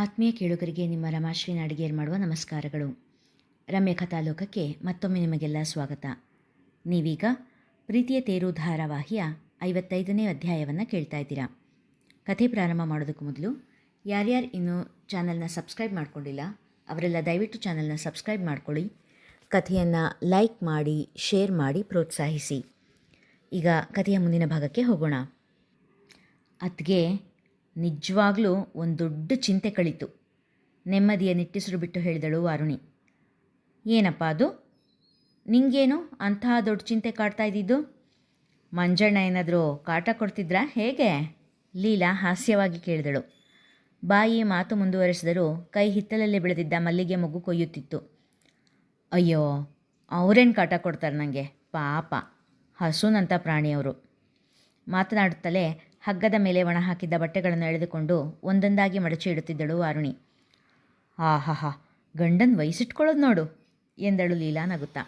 ಆತ್ಮೀಯ ಕೇಳುಗರಿಗೆ ನಿಮ್ಮ ರಮಾಶ್ರೀ ನಾಡಿಗೇರ್ ಮಾಡುವ ನಮಸ್ಕಾರಗಳು. ರಮ್ಯ ಕಥಾಲೋಕಕ್ಕೆ ಮತ್ತೊಮ್ಮೆ ನಿಮಗೆಲ್ಲ ಸ್ವಾಗತ. ನೀವೀಗ ಪ್ರೀತಿಯ ತೇರು ಧಾರಾವಾಹಿಯ ಐವತ್ತೈದನೇ ಅಧ್ಯಾಯವನ್ನು ಕೇಳ್ತಾ ಇದ್ದೀರಾ. ಕಥೆ ಪ್ರಾರಂಭ ಮಾಡೋದಕ್ಕೂ ಮೊದಲು ಯಾರ್ಯಾರು ಇನ್ನೂ ಚಾನಲ್ನ ಸಬ್ಸ್ಕ್ರೈಬ್ ಮಾಡ್ಕೊಂಡಿಲ್ಲ, ಅವರೆಲ್ಲ ದಯವಿಟ್ಟು ಚಾನಲ್ನ ಸಬ್ಸ್ಕ್ರೈಬ್ ಮಾಡ್ಕೊಳ್ಳಿ. ಕಥೆಯನ್ನು ಲೈಕ್ ಮಾಡಿ, ಶೇರ್ ಮಾಡಿ, ಪ್ರೋತ್ಸಾಹಿಸಿ. ಈಗ ಕಥೆಯ ಮುಂದಿನ ಭಾಗಕ್ಕೆ ಹೋಗೋಣ. ಅತ್ಗೆ ನಿಜವಾಗ್ಲೂ ಒಂದು ದೊಡ್ಡ ಚಿಂತೆ ಕಳೀತು. ನೆಮ್ಮದಿಯ ನಿಟ್ಟುಸಿರು ಬಿಟ್ಟು ಹೇಳಿದಳು ವಾರುಣಿ. ಏನಪ್ಪ ಅದು? ನಿಂಗೇನು ಅಂತಹ ದೊಡ್ಡ ಚಿಂತೆ ಕಾಡ್ತಾ ಇದ್ದಿದ್ದು? ಮಂಜಣ್ಣ ಏನಾದರೂ ಕಾಟ ಕೊಡ್ತಿದ್ರಾ? ಹೇಗೆ? ಲೀಲಾ ಹಾಸ್ಯವಾಗಿ ಕೇಳಿದಳು. ಬಾಯಿ ಮಾತು ಮುಂದುವರೆಸಿದರೂ ಕೈ ಹಿತ್ತಲಲ್ಲಿ ಬೆಳೆದಿದ್ದ ಮಲ್ಲಿಗೆ ಮಗು ಕೊಯ್ಯುತ್ತಿತ್ತು. ಅಯ್ಯೋ, ಅವರೇನು ಕಾಟ ಕೊಡ್ತಾರೆ ನನಗೆ ಪಾಪ. ಹಸುನಂಥ ಪ್ರಾಣಿಯವರು. ಮಾತನಾಡುತ್ತಲೇ ಹಗ್ಗದ ಮೇಲೆ ಒಣ ಹಾಕಿದ್ದ ಬಟ್ಟೆಗಳನ್ನು ಎಳೆದುಕೊಂಡು ಒಂದೊಂದಾಗಿ ಮಡಚಿ ಇಡುತ್ತಿದ್ದಳು ವಾರುಣಿ ಆಹಾಹಾ, ಗಂಡನ ವಯಸ್ಸಿಟ್ಕೊಳ್ಳೋದು ನೋಡು ಎಂದಳು ಲೀಲಾ ನಗುತ್ತಾ.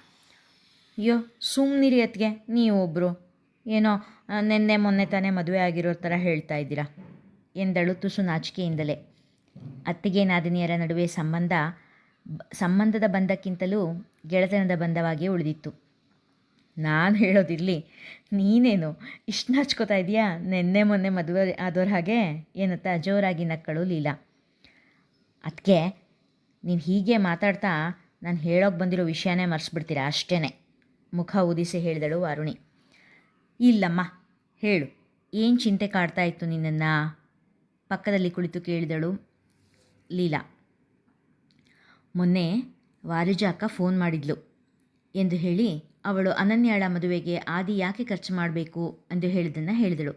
ಅಯ್ಯೋ ಸುಮ್ಮನಿರಿ ಅತ್ಗೆ ನೀವೊಬ್ಬರು ಏನೋ ನಿನ್ನೆ ಮೊನ್ನೆ ತಾನೇ ಮದುವೆ ಆಗಿರೋ ಥರ ಹೇಳ್ತಾ ಇದ್ದೀರಾ ಎಂದಳು ತುಸು ನಾಚಿಕೆಯಿಂದಲೇ. ಅತ್ತಿಗೆ ನಾದಿನಿಯರ ನಡುವೆ ಸಂಬಂಧ ಸಂಬಂಧದ ಬಂಧಕ್ಕಿಂತಲೂ ಗೆಳೆತನದ ಬಂಧವಾಗಿಯೇ ಉಳಿದಿತ್ತು. ನಾನು ಹೇಳೋದಿರಲಿ ನೀನೇನು ಇಷ್ಟು ನಾಚ್ಕೋತಾ ಇದೆಯಾ? ನಿನ್ನೆ ಮೊನ್ನೆ ಮದುವೆ ಆದೋರ ಹಾಗೆ ಏನಂತ ಜೋರಾಗಿ ನಕ್ಕಳು ಲೀಲಾ. ಅದಕ್ಕೆ ನೀವು ಹೀಗೆ ಮಾತಾಡ್ತಾ ನಾನು ಹೇಳೋಕೆ ಬಂದಿರೋ ವಿಷಯನೇ ಮರೆಸ್ಬಿಡ್ತೀರಾ ಅಷ್ಟೇ ಮುಖ ಊದಿಸಿ ಹೇಳಿದಳು ವಾರುಣಿ ಇಲ್ಲಮ್ಮ, ಹೇಳು, ಏನು ಚಿಂತೆ ಕಾಡ್ತಾ ಇತ್ತು ನಿನ್ನನ್ನು? ಪಕ್ಕದಲ್ಲಿ ಕುಳಿತು ಕೇಳಿದಳು ಲೀಲಾ. ಮೊನ್ನೆ ವಾರಿಜ ಅಕ್ಕ ಫೋನ್ ಮಾಡಿದ್ಲು ಎಂದು ಹೇಳಿ ಅವಳು ಅನನ್ಯಾಳ ಮದುವೆಗೆ ಆದಿ ಯಾಕೆ ಖರ್ಚು ಮಾಡಬೇಕು ಎಂದು ಹೇಳಿದ್ದನ್ನು ಹೇಳಿದಳು.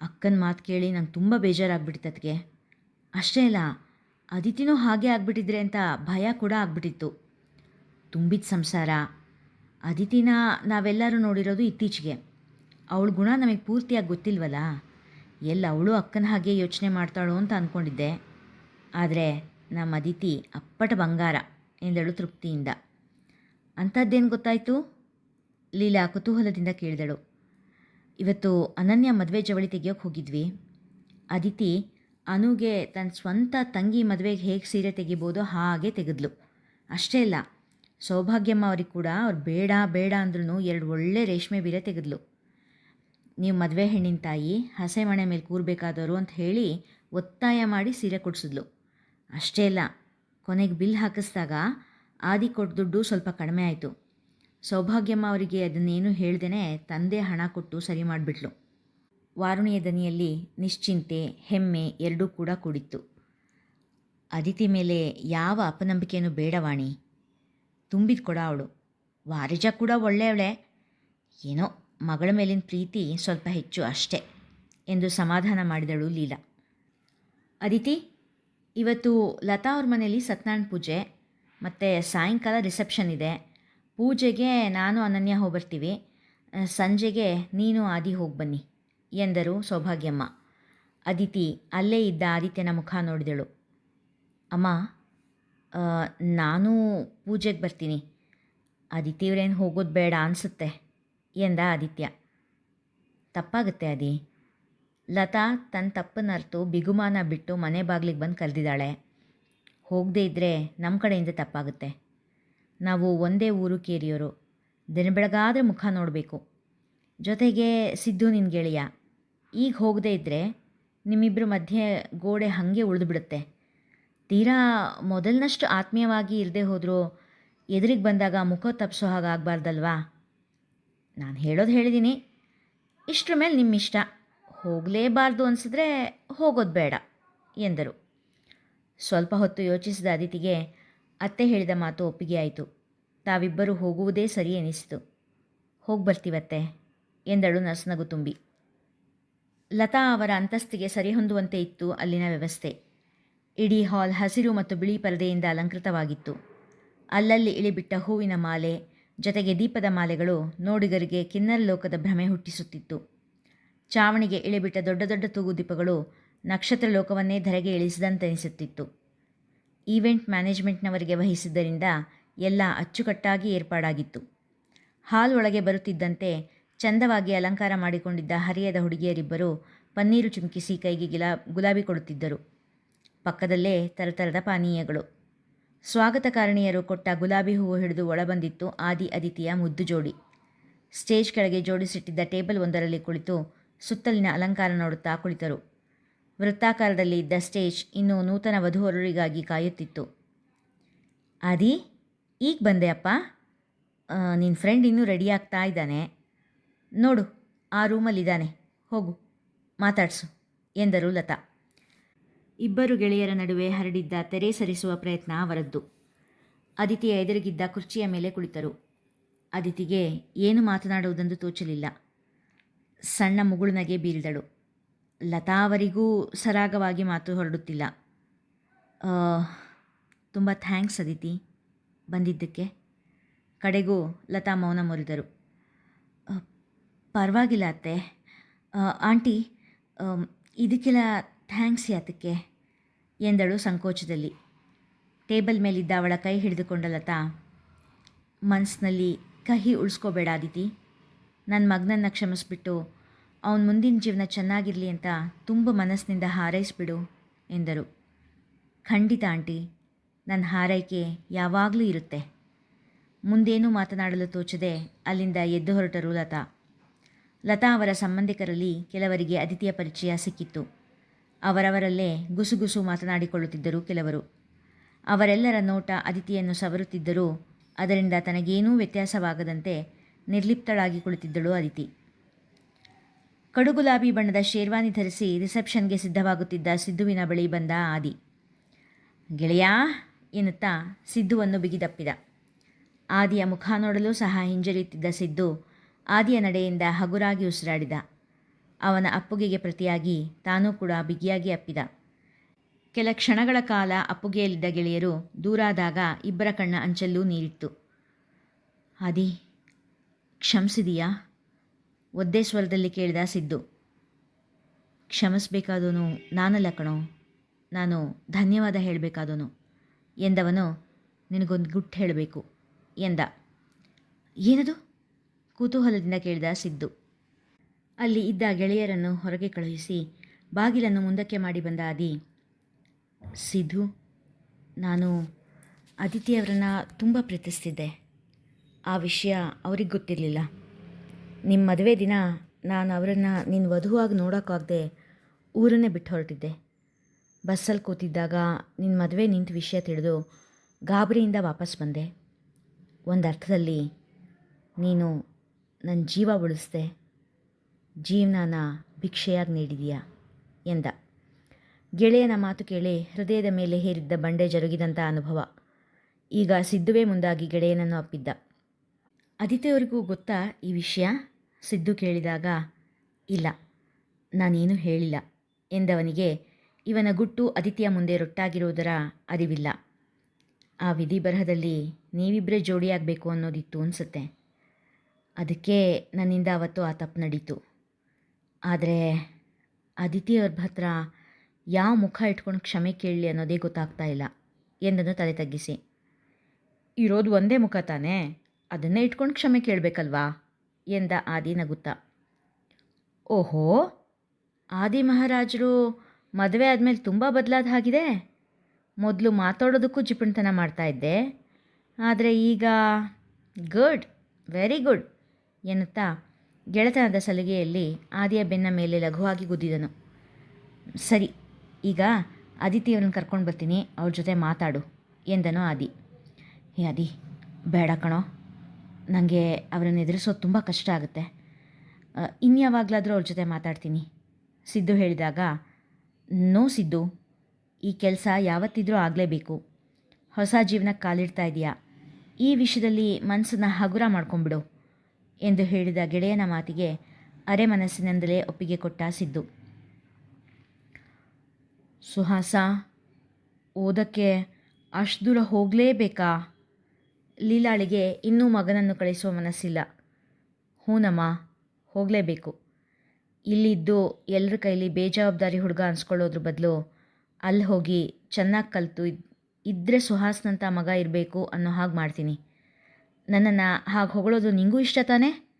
ಅಕ್ಕನ ಮಾತು ಕೇಳಿ ನಂಗೆ ತುಂಬ ಬೇಜಾರಾಗ್ಬಿಟ್ಟಿತ್ತದಕ್ಕೆ ಅಷ್ಟೇ ಅಲ್ಲ, ಅದಿತಿನೂ ಹಾಗೆ ಆಗ್ಬಿಟ್ಟಿದ್ರೆ ಅಂತ ಭಯ ಕೂಡ ಆಗ್ಬಿಟ್ಟಿತ್ತು. ತುಂಬಿದ ಸಂಸಾರ. ಅದಿತಿನ ನಾವೆಲ್ಲರೂ ನೋಡಿರೋದು ಇತ್ತೀಚೆಗೆ. ಅವಳ ಗುಣ ನಮಗೆ ಪೂರ್ತಿಯಾಗಿ ಗೊತ್ತಿಲ್ವಲ್ಲ ಎಲ್ಲ ಅವಳು ಅಕ್ಕನ ಹಾಗೆ ಯೋಚನೆ ಮಾಡ್ತಾಳೋ ಅಂತ ಅಂದ್ಕೊಂಡಿದ್ದೆ ಆದರೆ ನಮ್ಮ ಅದಿತಿ ಅಪ್ಪಟ ಬಂಗಾರ ಎಂದಳು ತೃಪ್ತಿಯಿಂದ. ಅಂಥದ್ದೇನು ಗೊತ್ತಾಯಿತು? ಲೀಲಾ ಕುತೂಹಲದಿಂದ ಕೇಳಿದಳು. ಇವತ್ತು ಅನನ್ಯ ಮದುವೆ ಜವಳಿ ತೆಗಿಯೋಕೆ ಹೋಗಿದ್ವಿ. ಅದಿತಿ ಅನುಗೆ ತನ್ನ ಸ್ವಂತ ತಂಗಿ ಮದುವೆಗೆ ಹೇಗೆ ಸೀರೆ ತೆಗಿಬೋದು ಹಾಗೆ ತೆಗೆದ್ಲು. ಅಷ್ಟೇ ಅಲ್ಲ, ಸೌಭಾಗ್ಯಮ್ಮ ಅವ್ರಿಗೆ ಕೂಡ ಅವ್ರು ಬೇಡ ಬೇಡ ಅಂದ್ರೂ ಎರಡು ಒಳ್ಳೆ ರೇಷ್ಮೆ ಬೀರೆ ತೆಗೆದ್ಲು. ನೀವು ಮದುವೆ ಹೆಣ್ಣಿನ ತಾಯಿ ಹಸೆ ಮಣೆ ಮೇಲೆ ಕೂರಬೇಕಾದವರು ಅಂತ ಹೇಳಿ ಒತ್ತಾಯ ಮಾಡಿ ಸೀರೆ ಕೊಡಿಸಿದ್ಲು. ಅಷ್ಟೇ ಅಲ್ಲ, ಕೊನೆಗೆ ಬಿಲ್ ಹಾಕಿಸಿದಾಗ ಆದಿ ಕೊಟ್ಟ ದುಡ್ಡು ಸ್ವಲ್ಪ ಕಡಿಮೆ ಆಯಿತು. ಸೌಭಾಗ್ಯಮ್ಮ ಅವರಿಗೆ ಅದನ್ನೇನು ಹೇಳ್ದೇ ತಂದೆ ಹಣ ಕೊಟ್ಟು ಸರಿ ಮಾಡಿಬಿಟ್ಲು. ವಾರುಣಿಯ ದನಿಯಲ್ಲಿ ನಿಶ್ಚಿಂತೆ, ಹೆಮ್ಮೆ ಎರಡೂ ಕೂಡ ಕೂಡಿತ್ತು. ಅದಿತಿ ಮೇಲೆ ಯಾವ ಅಪನಂಬಿಕೆಯೂ ಬೇಡವಾಣಿ. ತುಂಬಿದ ಕೊಡ ಅವಳು. ವಾರಿಜ ಕೂಡ ಒಳ್ಳೆಯವಳೆ. ಏನೋ ಮಗಳ ಮೇಲಿನ ಪ್ರೀತಿ ಸ್ವಲ್ಪ ಹೆಚ್ಚು ಅಷ್ಟೇ ಎಂದು ಸಮಾಧಾನ ಮಾಡಿದಳು ಲೀಲಾ. ಅದಿತಿ, ಇವತ್ತು ಲತಾ ಅವ್ರ ಮನೆಯಲ್ಲಿ ಸತ್ಯನಾರಾಯಣ ಪೂಜೆ. ಮತ್ತು ಸಾಯಂಕಾಲ ರಿಸೆಪ್ಷನ್ ಇದೆ. ಪೂಜೆಗೆ ನಾನು ಅನನ್ಯ ಹೋಗ್ಬರ್ತೀವಿ. ಸಂಜೆಗೆ ನೀನು ಆದಿ ಹೋಗಿ ಬನ್ನಿ ಎಂದರು ಸೌಭಾಗ್ಯಮ್ಮ. ಅದಿತಿ ಅಲ್ಲೇ ಇದ್ದ ಆದಿತ್ಯನ ಮುಖ ನೋಡಿದಳು. ಅಮ್ಮ ನಾನು ಪೂಜೆಗೆ ಬರ್ತೀನಿ. ಅದಿತಿಯವ್ರೇನು ಹೋಗೋದು ಬೇಡ ಅನಿಸುತ್ತೆ ಎಂದ ಆದಿತ್ಯ. ತಪ್ಪಾಗುತ್ತೆ ಅದಿ ಲತಾ ತನ್ನ ತಪ್ಪನ್ನು ಅರ್ತು ಬಿಗುಮಾನ ಬಿಟ್ಟು ಮನೆ ಬಾಗಿಲಿಗೆ ಬಂದು ಕರೆದಿದ್ದಾಳೆ ಹೋಗದೇ ಇದ್ದರೆ ನಮ್ಮ ಕಡೆಯಿಂದ ತಪ್ಪಾಗುತ್ತೆ. ನಾವು ಒಂದೇ ಊರು ಕೇರಿಯೋರು. ದಿನ ಬೆಳಗಾದರೆ ಮುಖ ನೋಡಬೇಕು. ಜೊತೆಗೆ ಸಿದ್ದು ನಿನ್ನ ಗೆಳೆಯ. ಈಗ ಹೋಗದೇ ಇದ್ದರೆ ನಿಮ್ಮಿಬ್ಬರ ಮಧ್ಯೆ ಗೋಡೆ ಹಾಗೆ ಉಳಿದು ಬಿಡುತ್ತೆ ತೀರಾ ಮೊದಲಿನಷ್ಟು ಆತ್ಮೀಯವಾಗಿ ಇರದೇ ಹೋದರೂ ಎದುರಿಗೆ ಬಂದಾಗ ಮುಖ ತಪ್ಪಿಸೋ ಹಾಗೆ ಆಗಬಾರ್ದಲ್ವಾ? ನಾನು ಹೇಳೋದು ಹೇಳಿದ್ದೀನಿ ಇಷ್ಟರ ಮೇಲೆ ನಿಮ್ಮಿಷ್ಟ. ಹೋಗಲೇಬಾರ್ದು ಅನಿಸಿದ್ರೆ ಹೋಗೋದು ಬೇಡ, ಎಂದರು. ಸ್ವಲ್ಪ ಹೊತ್ತು ಯೋಚಿಸಿದ ಅದಿತಿಗೆ ಅತ್ತೆ ಹೇಳಿದ ಮಾತು ಒಪ್ಪಿಗೆ ಆಯಿತು. ತಾವಿಬ್ಬರು ಹೋಗುವುದೇ ಸರಿ ಎನಿಸಿತು. ಹೋಗಿ ಬರ್ತೀವತ್ತೆ? ಎಂದಳು ನಸುನಗು ತುಂಬಿ. ಲತಾ ಅವರ ಅಂತಸ್ತಿಗೆ ಸರಿಹೊಂದುವಂತೆ ಇತ್ತು ಅಲ್ಲಿನ ವ್ಯವಸ್ಥೆ. ಇಡೀ ಹಾಲ್ ಹಸಿರು ಮತ್ತು ಬಿಳಿ ಪರದೆಯಿಂದ ಅಲಂಕೃತವಾಗಿತ್ತು. ಅಲ್ಲಲ್ಲಿ ಇಳಿಬಿಟ್ಟ ಹೂವಿನ ಮಾಲೆ, ಜೊತೆಗೆ ದೀಪದ ಮಾಲೆಗಳು ನೋಡಿಗರಿಗೆ ಕಿನ್ನರ ಲೋಕದ ಭ್ರಮೆ ಹುಟ್ಟಿಸುತ್ತಿತ್ತು. ಚಾವಣಿಗೆ ಇಳಿಬಿಟ್ಟ ದೊಡ್ಡ ದೊಡ್ಡ ತೂಗು ದೀಪಗಳು ನಕ್ಷತ್ರ ಲೋಕವನ್ನೇ ಧರೆಗೆ ಇಳಿಸಿದಂತೆನಿಸುತ್ತಿತ್ತು ಈವೆಂಟ್ ಮ್ಯಾನೇಜ್ಮೆಂಟ್ನವರಿಗೆ ವಹಿಸಿದ್ದರಿಂದ ಎಲ್ಲ ಅಚ್ಚುಕಟ್ಟಾಗಿ ಏರ್ಪಾಡಾಗಿತ್ತು. ಹಾಲ್ ಒಳಗೆ ಬರುತ್ತಿದ್ದಂತೆ ಚಂದವಾಗಿ ಅಲಂಕಾರ ಮಾಡಿಕೊಂಡಿದ್ದ ಹರಿಯದ ಹುಡುಗಿಯರಿಬ್ಬರು ಪನ್ನೀರು ಚುಮುಕಿಸಿ ಕೈಗೆ ಗಿಲಾ, ಗುಲಾಬಿ ಕೊಡುತ್ತಿದ್ದರು. ಪಕ್ಕದಲ್ಲೇ ತರತರದ ಪಾನೀಯಗಳು. ಸ್ವಾಗತಕಾರಣಿಯರು ಕೊಟ್ಟ ಗುಲಾಬಿ ಹೂವು ಹಿಡಿದು ಒಳಬಂದಿತ್ತು ಆದಿ ಅದಿತಿಯ ಮುದ್ದು ಜೋಡಿ. ಸ್ಟೇಜ್ ಕೆಳಗೆ ಜೋಡಿಸಿಟ್ಟಿದ್ದ ಟೇಬಲ್ ಒಂದರಲ್ಲಿ ಕುಳಿತು ಸುತ್ತಲಿನ ಅಲಂಕಾರ ನೋಡುತ್ತಾ ಕುಳಿತರು. ವೃತ್ತಾಕಾರದಲ್ಲಿ ಇದ್ದ ಸ್ಟೇಜ್ ಇನ್ನೂ ನೂತನ ವಧುವರರಿಗಾಗಿ ಕಾಯುತ್ತಿತ್ತು. ಆದಿ, ಈಗ ಬಂದೆ ಅಪ್ಪ. ನಿನ್ನ ಫ್ರೆಂಡ್ ಇನ್ನೂ ರೆಡಿ ಆಗ್ತಾ ಇದ್ದಾನೆ. ನೋಡು, ಆ ರೂಮಲ್ಲಿದ್ದಾನೆ ಹೋಗು, ಮಾತಾಡಿಸು, ಎಂದರು ಲತಾ. ಇಬ್ಬರು ಗೆಳೆಯರ ನಡುವೆ ಹರಡಿದ್ದ ತೆರೆ ಸರಿಸುವ ಪ್ರಯತ್ನ ಅವರದ್ದು. ಅದಿತಿಯ ಎದುರಿಗಿದ್ದ ಕುರ್ಚಿಯ ಮೇಲೆ ಕುಳಿತರು. ಅದಿತಿಗೆ ಏನು ಮಾತನಾಡುವುದೆಂದು ತೋಚಲಿಲ್ಲ. ಸಣ್ಣ ಮುಗುಳುನಗೆ ಬೀರಿದಳು. ಲತಾ ಅವರಿಗೂ ಸರಾಗವಾಗಿ ಮಾತು ಹೊರಡುತ್ತಿಲ್ಲ. ತುಂಬ ಥ್ಯಾಂಕ್ಸ್ ಅದಿತಿ ಬಂದಿದ್ದಕ್ಕೆ. ಕಡೆಗೂ ಲತಾ ಮೌನ ಮುರಿದರು. ಪರವಾಗಿಲ್ಲ ಅತ್ತೆ. ಆಂಟಿ ಇದಕ್ಕೆಲ್ಲ ಥ್ಯಾಂಕ್ಸ್ ಯಾತಕ್ಕೆ ಎಂದಳು ಸಂಕೋಚದಲ್ಲಿ. ಟೇಬಲ್ ಮೇಲಿದ್ದ ಅವಳ ಕೈ ಹಿಡಿದುಕೊಂಡ ಲತಾ ಮನಸ್ಸಿನಲ್ಲಿ ಕಹಿ ಉಳಿಸ್ಕೋಬೇಡ ಅದಿತಿ. ನನ್ನ ಮಗನನ್ನು ಕ್ಷಮಿಸ್ಬಿಟ್ಟು ಅವನ ಮುಂದಿನ ಜೀವನ ಚೆನ್ನಾಗಿರಲಿ ಅಂತ ತುಂಬ ಮನಸ್ಸಿನಿಂದ ಹಾರೈಸಿಬಿಡು ಎಂದರು. ಖಂಡಿತ ಆಂಟಿ, ನನ್ನ ಹಾರೈಕೆ ಯಾವಾಗಲೂ ಇರುತ್ತೆ. ಮುಂದೇನೂ ಮಾತನಾಡಲು ತೋಚದೆ ಅಲ್ಲಿಂದ ಎದ್ದು ಹೊರಟರು ಲತಾ. ಲತಾ ಅವರ ಸಂಬಂಧಿಕರಲ್ಲಿ ಕೆಲವರಿಗೆ ಅದಿತಿಯ ಪರಿಚಯ ಸಿಕ್ಕಿತ್ತು. ಅವರವರಲ್ಲೇ ಗುಸುಗುಸು ಮಾತನಾಡಿಕೊಳ್ಳುತ್ತಿದ್ದರು ಕೆಲವರು. ಅವರೆಲ್ಲರ ನೋಟ ಅದಿತಿಯನ್ನು ಸವರುತ್ತಿದ್ದರೂ ಅದರಿಂದ ತನಗೇನೂ ವ್ಯತ್ಯಾಸವಾಗದಂತೆ ನಿರ್ಲಿಪ್ತಳಾಗಿ ಕುಳಿತಿದ್ದಳು ಅದಿತಿ. ಕಡುಗುಲಾಬಿ ಬಣ್ಣದ ಶೇರ್ವಾನಿ ಧರಿಸಿ ರಿಸೆಪ್ಷನ್ಗೆ ಸಿದ್ಧವಾಗುತ್ತಿದ್ದ ಸಿದ್ದುವಿನ ಬಳಿ ಬಂದ ಆದಿ. ಗೆಳೆಯ, ಎನ್ನುತ್ತಾ ಸಿದ್ದುವನ್ನು ಬಿಗಿದಪ್ಪಿದ. ಆದಿಯ ಮುಖ ನೋಡಲು ಸಹ ಹಿಂಜರಿಯುತ್ತಿದ್ದ ಸಿದ್ದು ಆದಿಯ ನಡೆಯಿಂದ ಹಗುರಾಗಿ ಉಸಿರಾಡಿದ. ಅವನ ಅಪ್ಪುಗೆಗೆ ಪ್ರತಿಯಾಗಿ ತಾನೂ ಕೂಡ ಬಿಗಿಯಾಗಿ ಅಪ್ಪಿದ. ಕೆಲ ಕ್ಷಣಗಳ ಕಾಲ ಅಪ್ಪುಗೆಯಲ್ಲಿದ್ದ ಗೆಳೆಯರು ದೂರಾದಾಗ ಇಬ್ಬರ ಕಣ್ಣ ಅಂಚಲ್ಲೂ ನೀರಿತ್ತು. ಆದಿ, ಕ್ಷಮಿಸಿದೀಯಾ? ಒದ್ದೇ ಸ್ವರದಲ್ಲಿ ಕೇಳಿದ ಸಿದ್ದು, ಕ್ಷಮಿಸಬೇಕಾದೋನು ನಾನಲ್ಲ ಕಣೋ, ನಾನು ಧನ್ಯವಾದ ಹೇಳಬೇಕಾದೋನು ಎಂದವನು, ನಿನಗೊಂದು ಗುಟ್ಟು ಹೇಳಬೇಕು ಎಂದ. ಏನದು? ಕುತೂಹಲದಿಂದ ಕೇಳಿದ ಸಿದ್ದು. ಅಲ್ಲಿ ಇದ್ದ ಗೆಳೆಯರನ್ನು ಹೊರಗೆ ಕಳುಹಿಸಿ ಬಾಗಿಲನ್ನು ಮುಂದಕ್ಕೆ ಮಾಡಿ ಬಂದ ಆದಿ ಸಿದ್ದು ನಾನು ಅದಿತಿಯವರನ್ನು ತುಂಬ ಪ್ರೀತಿಸ್ತಿದ್ದೆ. ಆ ವಿಷಯ ಅವ್ರಿಗೆ ಗೊತ್ತಿರಲಿಲ್ಲ. ನಿಮ್ಮ ಮದುವೆ ದಿನ ನಾನು ಅವರನ್ನು ನಿನ್ನ ವಧುವಾಗಿ ನೋಡೋಕ್ಕಾಗದೆ ಊರನ್ನೇ ಬಿಟ್ಟು ಹೊರಟಿದ್ದೆ. ಬಸ್ಸಲ್ಲಿ ಕೂತಿದ್ದಾಗ ನಿನ್ನ ಮದುವೆ ನಿಂತ ವಿಷಯ ತಿಳಿದು ಗಾಬರಿಯಿಂದ ವಾಪಸ್ ಬಂದೆ. ಒಂದು ಅರ್ಥದಲ್ಲಿ ನೀನು ನನ್ನ ಜೀವ ಉಳಿಸ್ದೆ. ಜೀವನನ ಭಿಕ್ಷೆಯಾಗಿ ನೀಡಿದೀಯಾ ಎಂದ. ಗೆಳೆಯನ ಮಾತು ಕೇಳಿ ಹೃದಯದ ಮೇಲೆ ಹೇರಿದ್ದ ಬಂಡೆ ಜರುಗಿದಂಥ ಅನುಭವ. ಈಗ ಸಿದ್ದುವೇ ಮುಂದಾಗಿ ಗೆಳೆಯನನ್ನು ಅಪ್ಪಿದ್ದ ಅದಿತಿಯವರಿಗೂ ಗೊತ್ತಾ ಈ ವಿಷಯ? ಸಿದ್ದು ಕೇಳಿದಾಗ, ಇಲ್ಲ, ನಾನೇನು ಹೇಳಿಲ್ಲ ಎಂದವನಿಗೆ, ಇವನ ಗುಟ್ಟು ಅದಿತಿಯ ಮುಂದೆ ರೊಟ್ಟಾಗಿರುವುದರ ಅರಿವಿಲ್ಲ. ಆ ವಿಧಿ ಬರಹದಲ್ಲಿ ನೀವಿಬ್ಬರೇ ಜೋಡಿಯಾಗಬೇಕು ಅನ್ನೋದಿತ್ತು ಅನಿಸುತ್ತೆ. ಅದಕ್ಕೆ ನನ್ನಿಂದ ಅವತ್ತು ಆ ತಪ್ಪು ನಡೀತು. ಆದರೆ ಅದಿತಿಯವ್ರ ಹತ್ರ ಯಾವ ಮುಖ ಇಟ್ಕೊಂಡು ಕ್ಷಮೆ ಕೇಳಲಿ ಅನ್ನೋದೇ ಗೊತ್ತಾಗ್ತಾ ಇಲ್ಲ ಎಂದನ್ನು ತಲೆ ತಗ್ಗಿಸಿ. ಇರೋದು ಒಂದೇ ಮುಖ ತಾನೇ? ಅದನ್ನೇ ಇಟ್ಕೊಂಡು ಕ್ಷಮೆ ಕೇಳಬೇಕಲ್ವಾ? ಎಂದ ಆದಿ ನಗುತ್ತಾ. ಓಹೋ, ಆದಿ ಮಹಾರಾಜರು ಮದುವೆ ಆದಮೇಲೆ ತುಂಬ ಬದಲಾದ ಹಾಗಿದೆ. ಮೊದಲು ಮಾತಾಡೋದಕ್ಕೂ ಜಿಪುಣತನ ಮಾಡ್ತಾ ಇದ್ದೆ. ಆದರೆ ಈಗ ಗುಡ್, ವೆರಿ ಗುಡ್ ಎನ್ನುತ್ತಾ ಗೆಳೆತನದ ಸಲಿಗೆಯಲ್ಲಿ ಆದಿಯ ಬೆನ್ನ ಮೇಲೆ ಲಘುವಾಗಿ ಗುದ್ದಿದನು. ಸರಿ, ಈಗ ಅದಿತಿಯವ್ರನ್ನ ಕರ್ಕೊಂಡು ಬರ್ತೀನಿ, ಅವ್ರ ಜೊತೆ ಮಾತಾಡು ಎಂದನು ಆದಿ. ಹೇ ಆದಿ, ಬೇಡ ಕಣೋ. ನನಗೆ ಅವರನ್ನು ಎದುರಿಸೋದು ತುಂಬ ಕಷ್ಟ ಆಗುತ್ತೆ. ಇನ್ಯಾವಾಗಲಾದರೂ ಅವ್ರ ಜೊತೆ ಮಾತಾಡ್ತೀನಿ. ಸಿದ್ದು ಹೇಳಿದಾಗ, ನೋ ಸಿದ್ದು, ಈ ಕೆಲಸ ಯಾವತ್ತಿದ್ರೂ ಆಗಲೇಬೇಕು. ಹೊಸ ಜೀವನಕ್ಕೆ ಕಾಲಿಡ್ತಾ ಇದೆಯಾ? ಈ ವಿಷಯದಲ್ಲಿ ಮನಸ್ಸನ್ನು ಹಗುರ ಮಾಡ್ಕೊಂಬಿಡು ಎಂದು ಹೇಳಿದ ಗೆಳೆಯನ ಮಾತಿಗೆ ಅರೆ ಮನಸ್ಸಿನಿಂದಲೇ ಒಪ್ಪಿಗೆ ಕೊಟ್ಟ ಸಿದ್ದು. ಸುಹಾಸ, ಓದಕ್ಕೆ ಅಷ್ಟು ದೂರ ಹೋಗಲೇಬೇಕಾ? ಲೀಲಾಳಿಗೆ ಇನ್ನೂ ಮಗನನ್ನು ಕಳಿಸುವ ಮನಸ್ಸಿಲ್ಲ. ಹೂನಮ್ಮ ಹೋಗಲೇಬೇಕು. ಇಲ್ಲಿದ್ದು ಎಲ್ಲರ ಕೈಲಿ ಬೇಜವಾಬ್ದಾರಿ ಹುಡುಗ ಅನ್ಸ್ಕೊಳ್ಳೋದ್ರ ಬದಲು ಅಲ್ಲಿ ಹೋಗಿ ಚೆನ್ನಾಗಿ ಕಲಿತು, ಇದ್ ಇದ್ದರೆ ಸುಹಾಸ್ನಂಥ ಮಗ ಇರಬೇಕು ಅನ್ನೋ ಹಾಗೆ ಮಾಡ್ತೀನಿ. ನನ್ನನ್ನು ಹಾಗೆ ಹೊಗಳೋದು ನಿಂಗೂ ಇಷ್ಟ ತಾನೇ?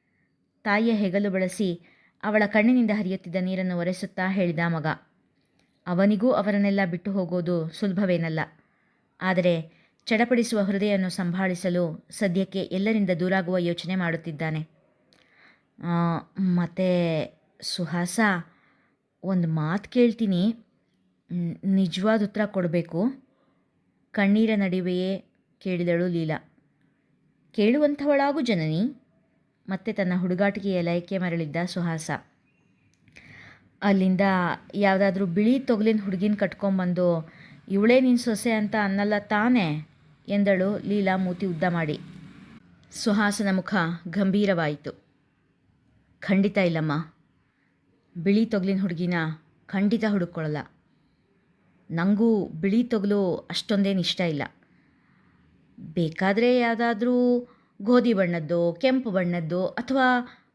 ತಾಯಿಯ ಹೆಗಲು ಬಳಸಿ ಅವಳ ಕಣ್ಣಿನಿಂದ ಹರಿಯುತ್ತಿದ್ದ ನೀರನ್ನು ಒರೆಸುತ್ತಾ ಹೇಳಿದ ಮಗ. ಅವನಿಗೂ ಅವರನ್ನೆಲ್ಲ ಬಿಟ್ಟು ಹೋಗೋದು ಸುಲಭವೇನಲ್ಲ. ಆದರೆ ಚಡಪಡಿಸುವ ಹೃದಯವನ್ನು ಸಂಭಾಳಿಸಲು ಸದ್ಯಕ್ಕೆ ಎಲ್ಲರಿಂದ ದೂರಾಗುವ ಯೋಚನೆ ಮಾಡುತ್ತಿದ್ದಾನೆ. ಮತ್ತು ಸುಹಾಸ, ಒಂದು ಮಾತು ಕೇಳ್ತೀನಿ. ನಿಜವಾದ ಉತ್ತರ ಕೊಡಬೇಕು. ಕಣ್ಣೀರ ನಡುವೆಯೇ ಕೇಳಿದಳು ಲೀಲಾ. ಕೇಳುವಂಥವಳಾಗು ಜನನಿ. ಮತ್ತೆ ತನ್ನ ಹುಡುಗಾಟಿಕೆಯ ಲಯಕ್ಕೆ ಮರಳಿದ್ದ ಸುಹಾಸ. ಅಲ್ಲಿಂದ ಯಾವುದಾದ್ರೂ ಬಿಳಿ ತೊಗಲಿನ ಹುಡುಗಿನ ಕಟ್ಕೊಂಬಂದು, ಇವಳೇ ನಿನ್ನ ಸೊಸೆ ಅಂತ ಅನ್ನಲ್ಲ ತಾನೇ? ಎಂದಳು ಲೀಲಾ ಮೂತಿ ಉದ್ದ ಮಾಡಿ ಸುಹಾಸನ ಮುಖ ಗಂಭೀರವಾಯಿತು. ಖಂಡಿತ ಇಲ್ಲಮ್ಮ. ಬಿಳಿ ತೊಗಲಿನ ಹುಡುಗಿನ ಖಂಡಿತ ಹುಡುಕೊಳ್ಳಲ್ಲ ನನಗೂ ಬಿಳಿ ತೊಗಲು ಅಷ್ಟೊಂದೇನು ಇಷ್ಟ ಇಲ್ಲ. ಬೇಕಾದರೆ ಯಾವುದಾದ್ರೂ ಗೋಧಿ ಬಣ್ಣದ್ದು, ಕೆಂಪು ಬಣ್ಣದ್ದು ಅಥವಾ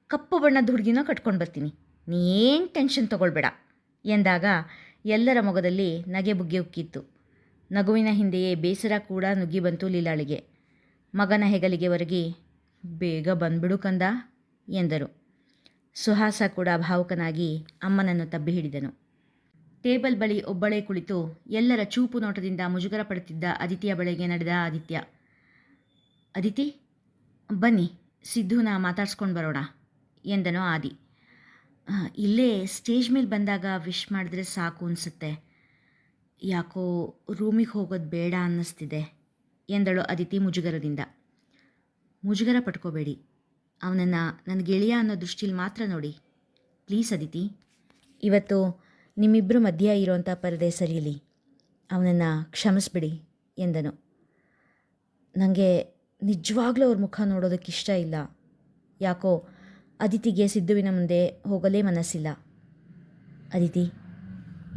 ಕಪ್ಪು ಬಣ್ಣದ ಹುಡುಗಿನ ಕಟ್ಕೊಂಡು ಬರ್ತೀನಿ. ನೀ ಏನು ಟೆನ್ಷನ್ ತಗೊಳ್ಬೇಡ. ಎಂದಾಗ ಎಲ್ಲರ ಮೊಗದಲ್ಲಿ ನಗೆ ಬುಗ್ಗೆ ಉಕ್ಕಿತ್ತು. ನಗುವಿನ ಹಿಂದೆಯೇ ಬೇಸರ ಕೂಡ ನುಗ್ಗಿ ಬಂತು ಲೀಲಾಳಿಗೆ. ಮಗನ ಹೆಗಲಿಗೆ ಒರಗಿ, ಬೇಗ ಬಂದ್ಬಿಡು ಕಂದ, ಎಂದರು. ಸುಹಾಸ ಕೂಡ ಭಾವುಕನಾಗಿ ಅಮ್ಮನನ್ನು ತಬ್ಬಿ ಹಿಡಿದನು. ಟೇಬಲ್ ಬಳಿ ಒಬ್ಬಳೇ ಕುಳಿತು ಎಲ್ಲರ ಚೂಪು ನೋಟದಿಂದ ಮುಜುಗರ ಪಡುತ್ತಿದ್ದ ಅದಿತಿಯ ಬಳಿಗೆ ನಡೆದ ಆದಿತ್ಯ ಅದಿತಿ ಬನ್ನಿ, ಸಿದ್ಧುನ ಮಾತಾಡ್ಸ್ಕೊಂಡು ಬರೋಣ, ಎಂದನು ಆದಿ. ಇಲ್ಲೇ ಸ್ಟೇಜ್ ಮೇಲೆ ಬಂದಾಗ ವಿಶ್ ಮಾಡಿದ್ರೆ ಸಾಕು ಅನಿಸುತ್ತೆ. ಯಾಕೋ ರೂಮಿಗೆ ಹೋಗೋದು ಬೇಡ ಅನ್ನಿಸ್ತಿದೆ, ಎಂದಳು ಅದಿತಿ ಮುಜುಗರದಿಂದ. ಮುಜುಗರ ಪಟ್ಕೋಬೇಡಿ, ಅವನನ್ನು ನನ್ನ ಗೆಳೆಯ ಅನ್ನೋ ದೃಷ್ಟಿಲಿ ಮಾತ್ರ ನೋಡಿ. ಪ್ಲೀಸ್ ಅದಿತಿ, ಇವತ್ತು ನಿಮ್ಮಿಬ್ಬರು ಮಧ್ಯ ಇರೋಂಥ ಪರದೆ ಸರಿಯಲಿ ಅವನನ್ನು ಕ್ಷಮಿಸ್ಬಿಡಿ, ಎಂದನು. ನನಗೆ ನಿಜವಾಗ್ಲೂ ಅವ್ರ ಮುಖ ನೋಡೋದಕ್ಕೆ ಇಷ್ಟ ಇಲ್ಲ. ಯಾಕೋ ಅದಿತಿಗೆ ಸಿದ್ಧುವಿನ ಮುಂದೆ ಹೋಗಲೇ ಮನಸ್ಸಿಲ್ಲ. ಅದಿತಿ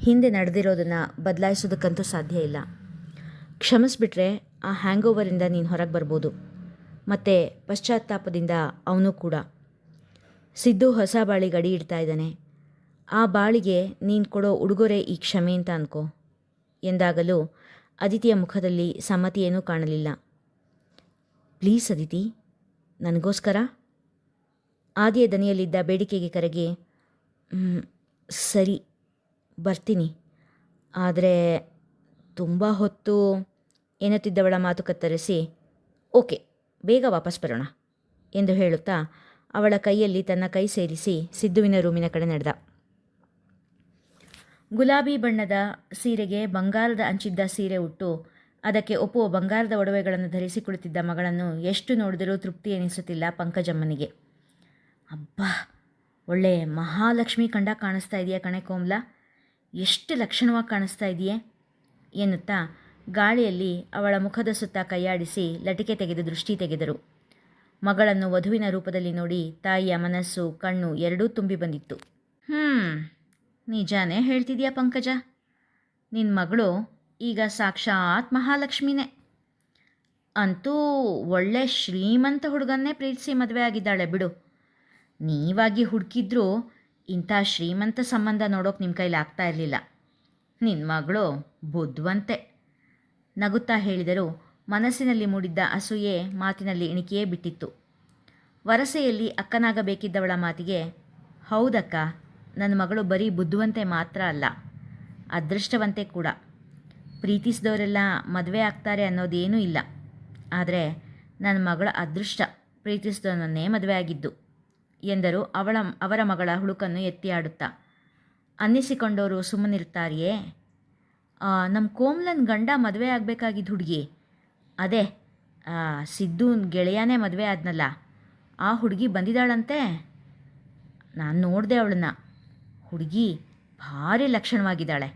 ಹಿಂದೆ ನಡೆದಿರೋದನ್ನು ಬದಲಾಯಿಸೋದಕ್ಕಂತೂ ಸಾಧ್ಯ ಇಲ್ಲ. ಕ್ಷಮಿಸ್ಬಿಟ್ರೆ ಆ ಹ್ಯಾಂಗ್ ಓವರಿಂದ ನೀನು ಹೊರಗೆ ಬರ್ಬೋದು. ಮತ್ತು ಪಶ್ಚಾತ್ತಾಪದಿಂದ ಅವನು ಕೂಡ. ಸಿದ್ದು ಹೊಸ ಬಾಳಿ ಗಡಿ ಇಡ್ತಾ ಇದ್ದಾನೆ. ಆ ಬಾಳಿಗೆ ನೀನು ಕೊಡೋ ಉಡುಗೊರೆ ಈ ಕ್ಷಮೆ ಅಂತ ಅನ್ಕೋ. ಎಂದಾಗಲೂ ಅದಿತಿಯ ಮುಖದಲ್ಲಿ ಸಮ್ಮತಿಯೇನೂ ಕಾಣಲಿಲ್ಲ. ಪ್ಲೀಸ್ ಅದಿತಿ ನನಗೋಸ್ಕರ? ಆದಿಯ ದನಿಯಲ್ಲಿದ್ದ ಬೇಡಿಕೆಗೆ ಕರಗಿ ಸರಿ ಬರ್ತೀನಿ. ಆದರೆ ತುಂಬ ಹೊತ್ತು ಎನ್ನುತ್ತಿದ್ದವಳ ಮಾತು ಕತ್ತರಿಸಿ, ಓಕೆ, ಬೇಗ ವಾಪಸ್ ಬರೋಣ, ಎಂದು ಹೇಳುತ್ತಾ ಅವಳ ಕೈಯಲ್ಲಿ ತನ್ನ ಕೈ ಸೇರಿಸಿ ಸಿದ್ದುವಿನ ರೂಮಿನ ಕಡೆ ನಡೆದ. ಗುಲಾಬಿ ಬಣ್ಣದ ಸೀರೆಗೆ ಬಂಗಾರದ ಅಂಚಿದ್ದ ಸೀರೆ ಉಟ್ಟು ಅದಕ್ಕೆ ಒಪ್ಪುವ ಬಂಗಾರದ ಒಡವೆಗಳನ್ನು ಧರಿಸಿ ಕುಳಿತಿದ್ದ ಮಗಳನ್ನು ಎಷ್ಟು ನೋಡಿದರೂ ತೃಪ್ತಿ ಎನಿಸುತ್ತಿಲ್ಲ ಪಂಕಜಮ್ಮನಿಗೆ. ಅಬ್ಬಾ, ಒಳ್ಳೆ ಮಹಾಲಕ್ಷ್ಮಿ ಕಂಡ ಕಾಣಿಸ್ತಾ ಇದೆಯಾ ಕಣೆ ಕೋಮ್ಲ? ಎಷ್ಟು ಲಕ್ಷಣವಾಗಿ ಕಾಣಿಸ್ತಾ ಇದೆಯೇ? ಎನ್ನುತ್ತಾ ಗಾಳಿಯಲ್ಲಿ ಅವಳ ಮುಖದ ಸುತ್ತ ಕೈಯಾಡಿಸಿ ಲಟಿಕೆ ತೆಗೆದು ದೃಷ್ಟಿ ತೆಗೆದರು. ಮಗಳನ್ನು ವಧುವಿನ ರೂಪದಲ್ಲಿ ನೋಡಿ ತಾಯಿಯ ಮನಸ್ಸು, ಕಣ್ಣು ಎರಡೂ ತುಂಬಿ ಬಂದಿತ್ತು. ಹ್ಞೂ ನಿಜಾನೇ ಹೇಳ್ತಿದ್ಯಾ ಪಂಕಜ? ನಿನ್ನ ಮಗಳು ಈಗ ಸಾಕ್ಷಾತ್ ಮಹಾಲಕ್ಷ್ಮಿನೇ. ಅಂತೂ ಒಳ್ಳೆ ಶ್ರೀಮಂತ ಹುಡುಗನ್ನೇ ಪ್ರೀತಿಸಿ ಮದುವೆ ಆಗಿದ್ದಾಳೆ ಬಿಡು. ನೀವಾಗಿ ಹುಡುಕಿದ್ರೂ ಇಂಥ ಶ್ರೀಮಂತ ಸಂಬಂಧ ನೋಡೋಕೆ ನಿಮ್ಮ ಕೈಲಿ ಆಗ್ತಾ ಇರಲಿಲ್ಲ. ನಿನ್ನ ಮಗಳು ಬುದ್ಧವಂತೆ ನಗುತ್ತಾ ಹೇಳಿದರು ಮನಸ್ಸಿನಲ್ಲಿ ಮೂಡಿದ್ದ ಅಸೂಯೆ ಮಾತಿನಲ್ಲಿ ಇಣಿಕೆಯೇ ಬಿಟ್ಟಿತ್ತು. ವರಸೆಯಲ್ಲಿ ಅಕ್ಕನಾಗಬೇಕಿದ್ದವಳ ಮಾತಿಗೆ, ಹೌದಕ್ಕ ನನ್ನ ಮಗಳು ಬರೀ ಬುದ್ಧವಂತೆ ಮಾತ್ರ ಅಲ್ಲ, ಅದೃಷ್ಟವಂತೆ ಕೂಡ. ಪ್ರೀತಿಸಿದವರೆಲ್ಲ ಮದುವೆ ಆಗ್ತಾರೆ ಅನ್ನೋದೇನೂ ಇಲ್ಲ. ಆದರೆ ನನ್ನ ಮಗಳ ಅದೃಷ್ಟ ಪ್ರೀತಿಸಿದವನನ್ನೇ ಮದುವೆ ಆಗಿದ್ದು. ಎಂದರು. ಅವಳ, ಅವರ ಮಗಳ ಹುಡುಕನ್ನು ಎತ್ತಿ ಅನ್ನಿಸಿಕೊಂಡವರು ಸುಮ್ಮನಿರ್ತಾರಿಯೇ ನಮ್ಮ ಕೋಮ್ಲನ್ ಗಂಡ ಮದುವೆ ಆಗಬೇಕಾಗಿದ್ದ ಹುಡುಗಿ. ಅದೇ ಸಿದ್ದುನ್ ಗೆಳೆಯನೇ ಮದುವೆ ಆದ್ನಲ್ಲ, ಆ ಹುಡುಗಿ ಬಂದಿದ್ದಾಳಂತೆ? ನಾನು ನೋಡಿದೆ ಅವಳನ್ನ. ಹುಡುಗಿ ಭಾರಿ ಲಕ್ಷಣವಾಗಿದ್ದಾಳೆ,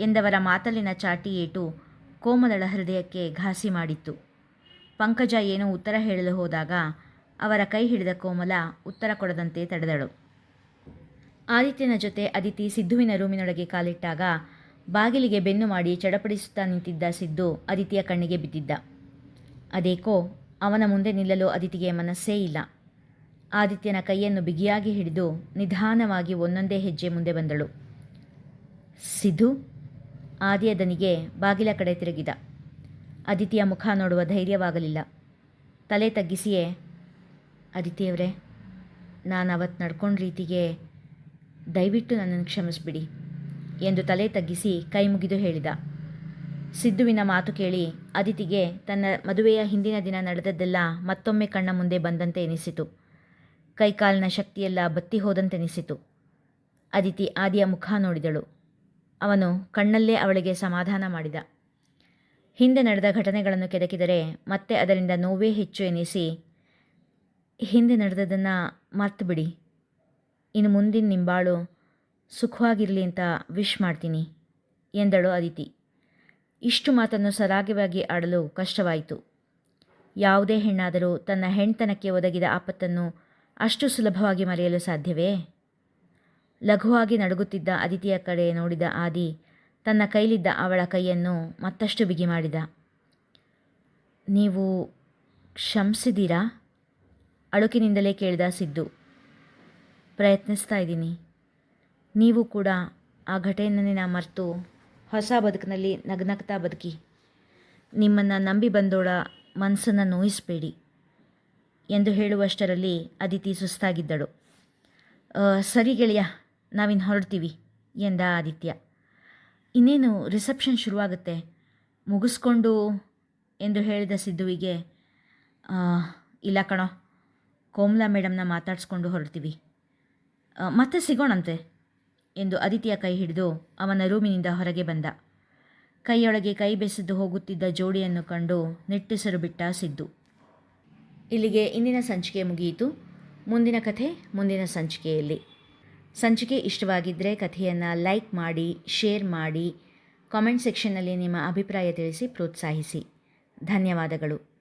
ಎಂದವರ ಮಾತಲ್ಲಿನ ಚಾಟಿ ಏಟು ಕೋಮಲಳ ಹೃದಯಕ್ಕೆ ಘಾಸಿ ಮಾಡಿತ್ತು. ಪಂಕಜ ಏನೋ ಉತ್ತರ ಹೇಳಲು ಹೋದಾಗ ಅವರ ಕೈ ಹಿಡಿದ ಕೋಮಲ ಉತ್ತರ ಕೊಡದಂತೆ ತಡೆದಳು. ಆದಿತ್ಯನ ಜೊತೆ ಅದಿತಿ ಸಿದ್ಧುವಿನ ರೂಮಿನೊಳಗೆ ಕಾಲಿಟ್ಟಾಗ ಬಾಗಿಲಿಗೆ ಬೆನ್ನು ಮಾಡಿ ಚಡಪಡಿಸುತ್ತಾ ನಿಂತಿದ್ದ ಸಿದ್ದು ಅದಿತಿಯ ಕಣ್ಣಿಗೆ ಬಿದ್ದಿದ್ದ. ಅದೇಕೋ, ಅವನ ಮುಂದೆ ನಿಲ್ಲಲು ಅದಿತಿಗೆ ಮನಸ್ಸೇ ಇಲ್ಲ. ಆದಿತ್ಯನ ಕೈಯನ್ನು ಬಿಗಿಯಾಗಿ ಹಿಡಿದು ನಿಧಾನವಾಗಿ ಒಂದೊಂದೇ ಹೆಜ್ಜೆ ಮುಂದೆ ಬಂದಳು. ಸಿದ್ದು? ಆದಿಯ ದನಿಗೆ ಬಾಗಿಲ ಕಡೆ ತಿರುಗಿದ. ಅದಿತಿಯ ಮುಖ ನೋಡುವ ಧೈರ್ಯವಾಗಲಿಲ್ಲ. ತಲೆ ತಗ್ಗಿಸಿಯೇ ಅದಿತಿಯವರೇ ನಾನು ಅವತ್ತು ನಡ್ಕೊಂಡ ರೀತಿಗೆ ದಯವಿಟ್ಟು ನನ್ನನ್ನು ಕ್ಷಮಿಸ್ಬಿಡಿ ಎಂದು ತಲೆ ತಗ್ಗಿಸಿ ಕೈ ಮುಗಿದು ಹೇಳಿದ. ಸಿದ್ದುವಿನ ಮಾತು ಕೇಳಿ ಅದಿತಿಗೆ ತನ್ನ ಮದುವೆಯ ಹಿಂದಿನ ದಿನ ನಡೆದದ್ದೆಲ್ಲ ಮತ್ತೊಮ್ಮೆ ಕಣ್ಣ ಮುಂದೆ ಬಂದಂತೆ ಎನಿಸಿತು. ಕೈಕಾಲಿನ ಶಕ್ತಿಯೆಲ್ಲ ಬತ್ತಿ ಹೋದಂತೆನಿಸಿತು ಅದಿತಿ ಆದಿಯ ಮುಖ ನೋಡಿದಳು. ಅವನು ಕಣ್ಣಲ್ಲೇ ಅವಳಿಗೆ ಸಮಾಧಾನ ಮಾಡಿದ. ಹಿಂದೆ ನಡೆದ ಘಟನೆಗಳನ್ನು ಕೆದಕಿದರೆ ಮತ್ತೆ ಅದರಿಂದ ನೋವೇ ಹೆಚ್ಚು ಎನಿಸಿ ಹಿಂದೆ ನಡೆದದನ್ನು ಮರ್ತು ಬಿಡಿ ಇನ್ನು ಮುಂದಿನ ನಿಂಬಾಳು ಸುಖವಾಗಿರಲಿ ಅಂತ ವಿಶ್ ಮಾಡ್ತೀನಿ, ಎಂದಳು ಅದಿತಿ. ಇಷ್ಟು ಮಾತನ್ನು ಸರಾಗವಾಗಿ ಆಡಲು ಕಷ್ಟವಾಯಿತು. ಯಾವುದೇ ಹೆಣ್ಣಾದರೂ ತನ್ನ ಹೆಣ್ತನಕ್ಕೆ ಒದಗಿದ ಆಪತ್ತನ್ನು ಅಷ್ಟು ಸುಲಭವಾಗಿ ಮರೆಯಲು ಸಾಧ್ಯವೇ? ಲಘುವಾಗಿ ನಡುಗುತ್ತಿದ್ದ ಅದಿತಿಯ ಕಡೆ ನೋಡಿದ ಆದಿ ತನ್ನ ಕೈಲಿದ್ದ ಅವಳ ಕೈಯನ್ನು ಮತ್ತಷ್ಟು ಬಿಗಿ ಮಾಡಿದ. ನೀವು ಕ್ಷಮಿಸಿದ್ದೀರಾ ಅಳುಕಿನಿಂದಲೇ ಕೇಳಿದ ಸಿದ್ದು ಪ್ರಯತ್ನಿಸ್ತಾ ಇದ್ದೀನಿ. ನೀವು ಕೂಡ ಆ ಘಟನೆಯನ್ನು ಮರೆತು ಹೊಸ ಬದುಕಿನಲ್ಲಿ ನಗ್ನಗ್ತಾ ಬದುಕಿ. ನಿಮ್ಮನ್ನು ನಂಬಿ ಬಂದೋಳ ಮನಸ್ಸನ್ನು ನೋಯಿಸಬೇಡಿ ಎಂದು ಹೇಳುವಷ್ಟರಲ್ಲಿ ಅದಿತಿ ಸುಸ್ತಾಗಿದ್ದಳು. ಸರಿ ಗೆಳೆಯ ನಾವಿನ್ನು ಹೊರಡ್ತೀವಿ ಎಂದ ಆದಿತ್ಯ. ಇನ್ನೇನು ರಿಸೆಪ್ಷನ್ ಶುರುವಾಗುತ್ತೆ? ಮುಗಿಸ್ಕೊಂಡು? ಎಂದು ಹೇಳಿದ ಸಿದ್ದುವಿಗೆ "ಆ, ಇಲ್ಲ ಕಣೋ. ಕೋಮ್ಲಾ ಮೇಡಮ್ನ ಮಾತಾಡಿಸ್ಕೊಂಡು ಹೊರಡ್ತೀವಿ. ಮತ್ತೆ ಸಿಗೋಣಂತೆ ಎಂದು ಅದಿತಿಯ ಕೈ ಹಿಡಿದು ಅವನ ರೂಮಿನಿಂದ ಹೊರಗೆ ಬಂದ. ಕೈಯೊಳಗೆ ಕೈ ಬೆಸೆದು ಹೋಗುತ್ತಿದ್ದ ಜೋಡಿಯನ್ನು ಕಂಡು ನಿಟ್ಟುಸಿರು ಬಿಟ್ಟ ಸಿದ್ದು. ಇಲ್ಲಿಗೆ ಇಂದಿನ ಸಂಚಿಕೆ ಮುಗಿಯಿತು. ಮುಂದಿನ ಕಥೆ ಮುಂದಿನ ಸಂಚಿಕೆಯಲ್ಲಿ. ಸಂಚಿಕೆ ಇಷ್ಟವಾಗಿದ್ದರೆ ಕಥೆಯನ್ನು ಲೈಕ್ ಮಾಡಿ, ಶೇರ್ ಮಾಡಿ, ಕಾಮೆಂಟ್ ಸೆಕ್ಷನ್ನಲ್ಲಿ ನಿಮ್ಮ ಅಭಿಪ್ರಾಯ ತಿಳಿಸಿ, ಪ್ರೋತ್ಸಾಹಿಸಿ. ಧನ್ಯವಾದಗಳು.